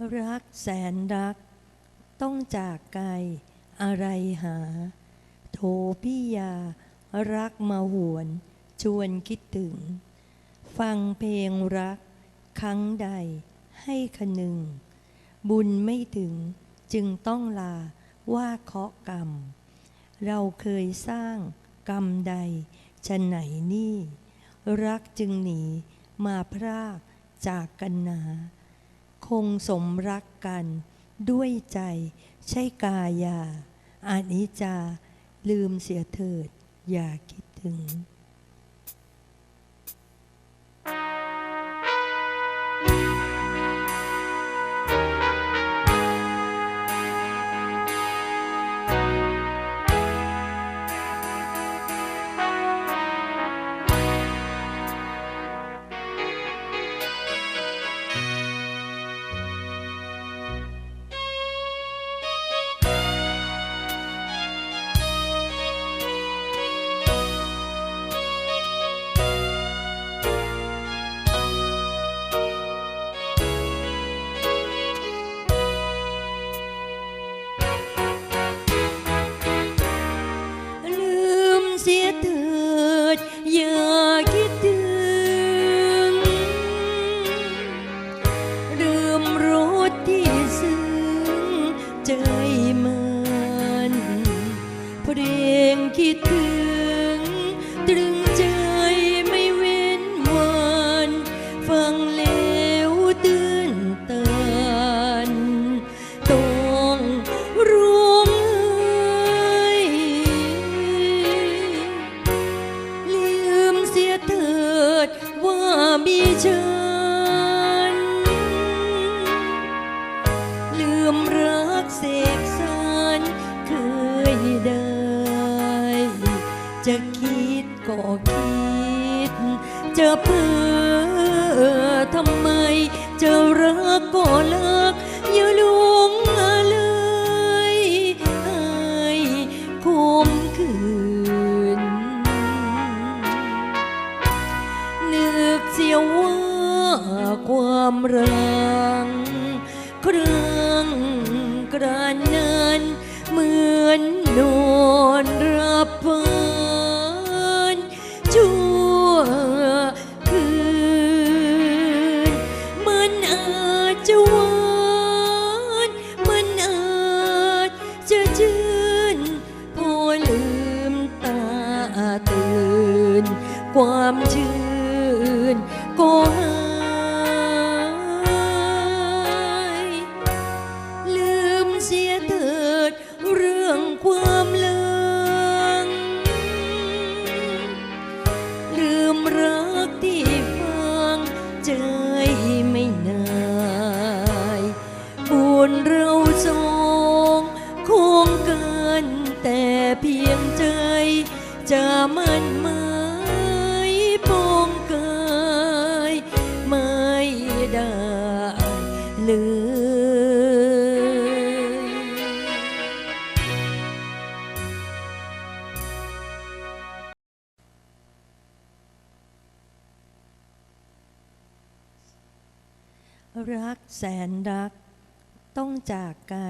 รักแสนรัก ต้องจากไกลอะไรหา โทพี่ยา รักมาหวน ชวนคิดถึง ฟังเพลงรัก ครั้งใดให้คนึง บุญไม่ถึงจึงต้องลาว่าเคาะกรรม เราเคยสร้างกรรมใดชะไหนนี่ รักจึงหนีมาพรากจากกันนา คงสมรักกัน ด้วยใจ ใช่กายาอานิจจาลืมเสียเถิด อย่าคิดถึง เสียเถิดอย่าคิดถึงลืมรสที่ซึ้งใจมันเพลงคิดถึง จะคิดก็คิด จะเพ้อทำไม จะรักก็เลิกอย่าหลงอะไรให้คมคืน นึกเสียว่าความรังครั้งกระนั้นเหมือนนอนรับฝัน ความชื่นก็หายลืมเสียเถิดเรื่องความเลิงลืมรักที่ฟังใจไม่นายบุญเราสองคงเกันแต่เพียงใจจะมันมา ลยรักแสนรักต้องจากไกล